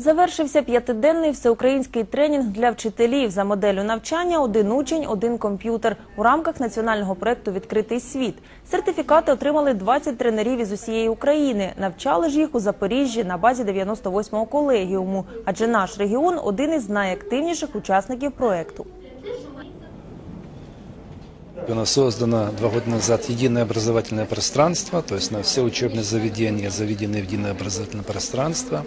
Завершився п'ятиденний всеукраїнський тренінг для вчителів за моделлю навчання «Один учень, один комп'ютер» у рамках національного проекту «Відкритий світ». Сертифікати отримали 20 тренерів із усієї України. Навчали ж їх у Запоріжжі на базі 98-го колегіуму, адже наш регіон – один із найактивніших учасників проекту. У нас создано два года назад единое образовательное пространство, то есть на все учебные заведения заведены в единое пространство.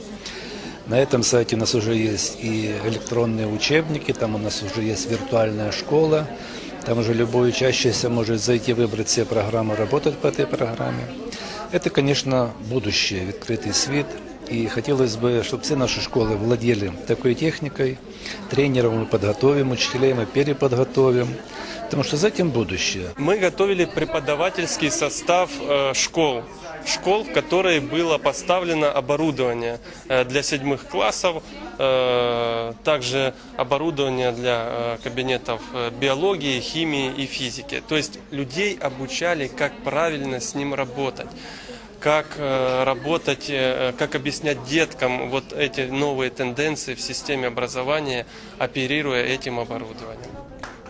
На этом сайте у нас уже есть и электронные учебники, там у нас уже есть виртуальная школа, там уже любой учащийся может зайти, выбрать себе программу, работать по этой программе. Это, конечно, будущее, открытый свет. И хотелось бы, чтобы все наши школы владели такой техникой. Тренеров мы подготовим, учителей мы переподготовим. Потому что за этим будущее. Мы готовили преподавательский состав э, школ. Школ, в которые было поставлено оборудование э, для седьмых классов, э, также оборудование для кабинетов биологии, химии и физики. То есть людей обучали, как правильно с ним работать как э, работать, э, как объяснять деткам вот эти новые тенденции в системе образования, оперируя этим оборудованием.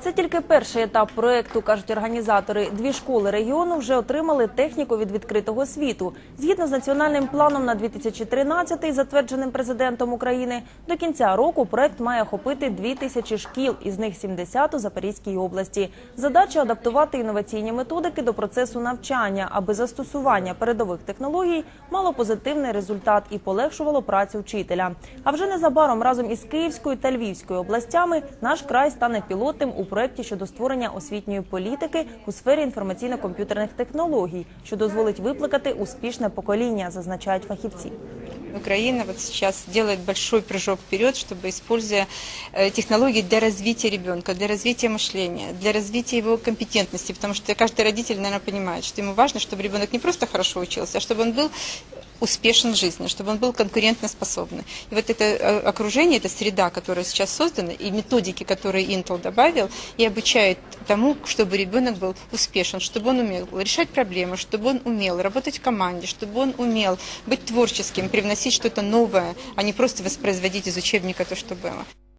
Це тільки перший етап проекту, кажуть організатори. Дві школи регіону вже отримали техніку від відкритого світу. Згідно з національним планом на 2013, затвердженим президентом України, до кінця року проект має охопити дві тисячі шкіл, із них 70 у Запорізькій області. Задача адаптувати інноваційні методики до процесу навчання, аби застосування передових технологій мало позитивний результат і полегшувало працю вчителя. А вже незабаром разом із Київською та Львівською областями наш край стане пілотним у проєкті щодо створення освітньої політики у сфері інформаційно-комп'ютерних технологій, що дозволить випликати успішне покоління, зазначають фахівці. Украина вот сейчас делает большой прыжок вперед, чтобы, используя э, технологии для развития ребенка, для развития мышления, для развития его компетентности, потому что каждый родитель, наверное, понимает, что ему важно, чтобы ребенок не просто хорошо учился, а чтобы он был успешен в жизни, чтобы он был конкурентоспособный. И вот это э, окружение, эта среда, которая сейчас создана, и методики, которые Intel добавил, и обучают тому, чтобы ребенок был успешен, чтобы он умел решать проблемы, чтобы он умел работать в команде, чтобы он умел быть творческим, привносить что-то новое, а не просто воспроизводить из учебника то, что было.